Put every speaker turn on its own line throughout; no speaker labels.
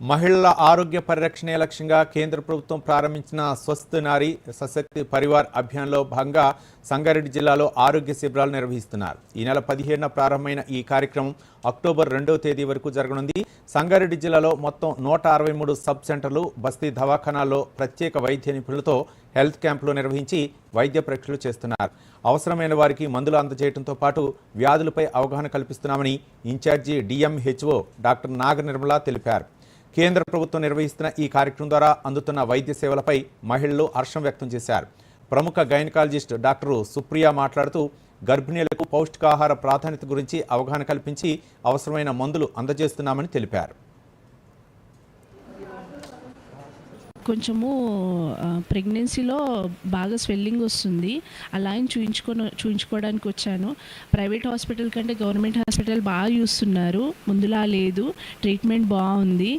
మహిళల ఆరోగ్య పరిరక్షణే లక్ష్యంగా కేంద్ర ప్రభుత్వం ప్రారంభించిన స్వస్థ నారి సశక్తి పరివార్ అభియాన్లో భాగంగా సంగారెడ్డి జిల్లాలో ఆరోగ్య శిబిరాలు నిర్వహిస్తున్నారు. ఈ నెల పదిహేడున ప్రారంభమైన ఈ కార్యక్రమం అక్టోబర్ రెండవ తేదీ వరకు జరగనుంది. సంగారెడ్డి జిల్లాలో మొత్తం నూట అరవై మూడు సబ్ సెంటర్లు బస్తీ దవాఖానాల్లో ప్రత్యేక వైద్య నిపుణులతో హెల్త్ క్యాంపులు నిర్వహించి వైద్య పరీక్షలు చేస్తున్నారు. అవసరమైన వారికి మందులు అందజేయడంతో పాటు వ్యాధులపై అవగాహన కల్పిస్తున్నామని incharge DMHO doctor Naga Nirmala తెలిపారు. కేంద్ర ప్రభుత్వం నిర్వహిస్తున్న ఈ కార్యక్రమం ద్వారా అందుతున్న వైద్య సేవలపై మహిళలు హర్షం వ్యక్తం చేశారు. ప్రముఖ గైనకాలజిస్ట్ డాక్టర్ సుప్రియ మాట్లాడుతూ గర్భిణీలకు పౌష్టికాహార ప్రాధాన్యత గురించి అవగాహన కల్పించి అవసరమైన మందులు అందజేస్తున్నామని తెలిపారు.
కొంచెము ప్రెగ్నెన్సీలో బాగా స్వెల్లింగ్ వస్తుంది. అలా అని చూయించుకొని చూయించుకోవడానికి వచ్చాను. ప్రైవేట్ హాస్పిటల్ కంటే గవర్నమెంట్ హాస్పిటల్ బాగా చూస్తున్నారు ముందులా లేదు. ట్రీట్మెంట్ బాగుంది.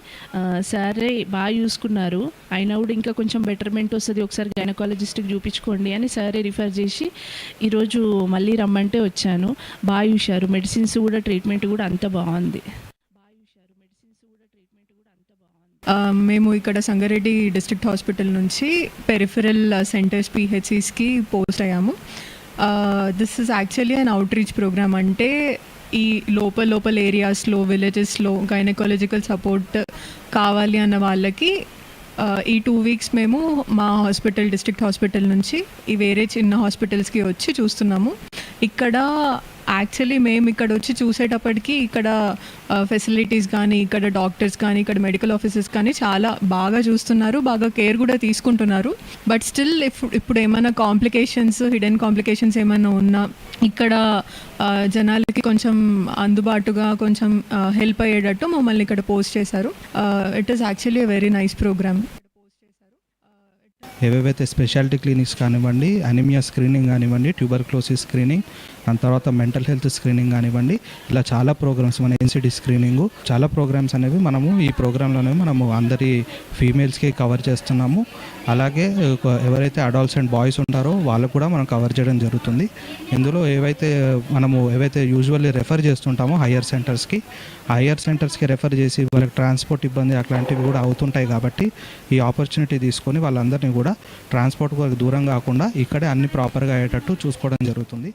సరే బాగా చూసుకున్నారు అయినా కూడా ఇంకా కొంచెం బెటర్మెంట్ వస్తుంది. ఒకసారి గైనకాలజిస్ట్కి చూపించుకోండి అని సరే రిఫర్ చేసి ఈరోజు మళ్ళీ రమ్మంటే వచ్చాను. బాగా చూశారు. మెడిసిన్స్ కూడా ట్రీట్మెంట్ కూడా అంత బాగుంది. కూడా ట్రీట్మెంట్ కూడా అంత బాగుంది.
మేము ఇక్కడ సంగారెడ్డి డిస్ట్రిక్ట్ హాస్పిటల్ నుంచి పెరిఫెరల్ సెంటర్స్ పిహెచ్సిస్కి పోస్ట్ అయ్యాము. This is actually an outreach programme అంటే ఈ లోపల లోపల ఏరియాస్లో విలేజెస్లో గైనకాలజికల్ సపోర్ట్ కావాలి అన్న వాళ్ళకి ఈ టూ వీక్స్ మేము మా హాస్పిటల్ డిస్ట్రిక్ట్ హాస్పిటల్ నుంచి ఈ వేరే చిన్న హాస్పిటల్స్కి వచ్చి చూస్తున్నాము. ఇక్కడ యాక్చువల్లీ మేము ఇక్కడ వచ్చి చూసేటప్పటికి ఇక్కడ ఫెసిలిటీస్ కానీ ఇక్కడ డాక్టర్స్ కానీ ఇక్కడ మెడికల్ ఆఫీసర్స్ కానీ చాలా బాగా చూస్తున్నారు బాగా కేర్ కూడా తీసుకుంటున్నారు. బట్ స్టిల్ ఇప్పుడు ఏమైనా కాంప్లికేషన్స్ హిడెన్ కాంప్లికేషన్స్ ఏమైనా ఉన్నా ఇక్కడ జనాలకి కొంచెం అందుబాటుగా కొంచెం హెల్ప్ అయ్యేటట్టు మమ్మల్ని ఇక్కడ పోస్ట్ చేశారు. It is actually very nice programme
ఏవేవైతే స్పెషాలిటీ క్లినిక్స్ కానివ్వండి అనిమియా స్క్రీనింగ్ కానివ్వండి ట్యూబర్క్లోసిస్ స్క్రీనింగ్ దాని తర్వాత మెంటల్ హెల్త్ స్క్రీనింగ్ కానివ్వండి ఇలా చాలా ప్రోగ్రామ్స్ మన ఎన్సిడి స్క్రీనింగ్ చాలా ప్రోగ్రామ్స్ అనేవి మనము ఈ ప్రోగ్రాంలోనే మనము అందరి ఫీమేల్స్కి కవర్ చేస్తున్నాము. అలాగే ఎవరైతే అడల్ట్స్ అండ్ బాయ్స్ ఉంటారో వాళ్ళు కూడా మనం కవర్ చేయడం జరుగుతుంది. ఇందులో ఏవైతే మనము ఏవైతే యూజువల్లీ రెఫర్ చేస్తుంటామో హయ్యర్ సెంటర్స్కి హయ్యర్ సెంటర్స్కి రెఫర్ చేసి వాళ్ళకి ట్రాన్స్పోర్ట్ ఇబ్బంది అట్లాంటివి కూడా అవుతుంటాయి కాబట్టి ఈ ఆపర్చునిటీ తీసుకొని వాళ్ళందరినీ కూడా ట్రాన్స్పోర్ట్ దూరం కాకుండా ఇక్కడే అన్ని ప్రాపర్గా అయ్యేటట్టు చూసుకోవడం జరుగుతుంది.